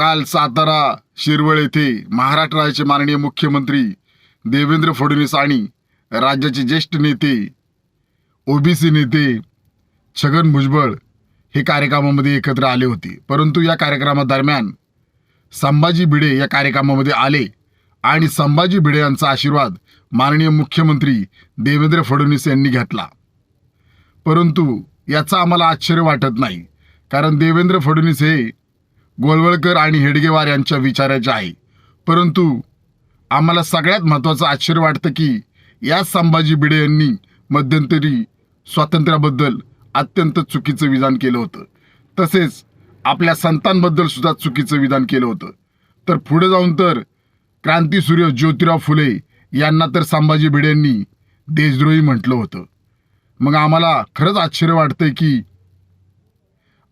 काल सातारा शिरवळ येथे महाराष्ट्र राज्याचे माननीय मुख्यमंत्री देवेंद्र फडणवीस आणि राज्याचे ज्येष्ठ नेते ओबीसी नेते छगन भुजबळ हे कार्यक्रमामध्ये एकत्र आले होते. परंतु या कार्यक्रमादरम्यान संभाजी भिडे या कार्यक्रमामध्ये आले आणि संभाजी भिडे यांचा आशीर्वाद माननीय मुख्यमंत्री देवेंद्र फडणवीस यांनी घेतला. परंतु याचा आम्हाला आश्चर्य वाटत नाही कारण देवेंद्र फडणवीस हे गोळवळकर आणि हेडगेवार यांच्या विचाराचे आहे परंतु आम्हाला सगळ्यात महत्त्वाचं आश्चर्य वाटतं की या संभाजी भिडे यांनी मध्यंतरी स्वातंत्र्याबद्दल अत्यंत चुकीचं विधान केलं होतं. तसेच आपल्या संतांबद्दल सुद्धा चुकीचं विधान केलं होतं. तर पुढे जाऊन तर क्रांतीसूर्य ज्योतिराव फुले यांना तर संभाजी भिडे यांनी देशद्रोही म्हटलं होतं. मग आम्हाला खरंच आश्चर्य वाटतंय की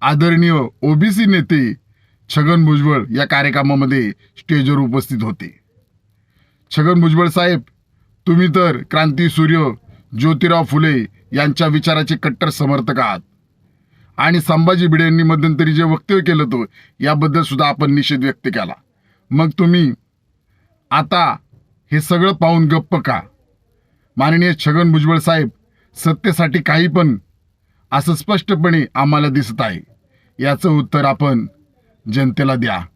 आदरणीय ओबीसी नेते छगन भुजबळ या कार्यक्रमामध्ये स्टेजवर उपस्थित होते. छगन भुजबळ साहेब तुम्ही तर क्रांती सूर्य ज्योतिराव फुले यांच्या विचाराचे कट्टर समर्थक आहात. आणि संभाजी भिडे यांनी मध्यंतरी जे वक्तव्य केलं होतं याबद्दल सुद्धा आपण निषेध व्यक्त केला. मग तुम्ही आता हे सगळं पाहून गप्प का? माननीय छगन भुजबळ साहेब सत्तेसाठी काही पण असं स्पष्टपणे आम्हाला दिसत आहे. याचं उत्तर आपण gente la dia.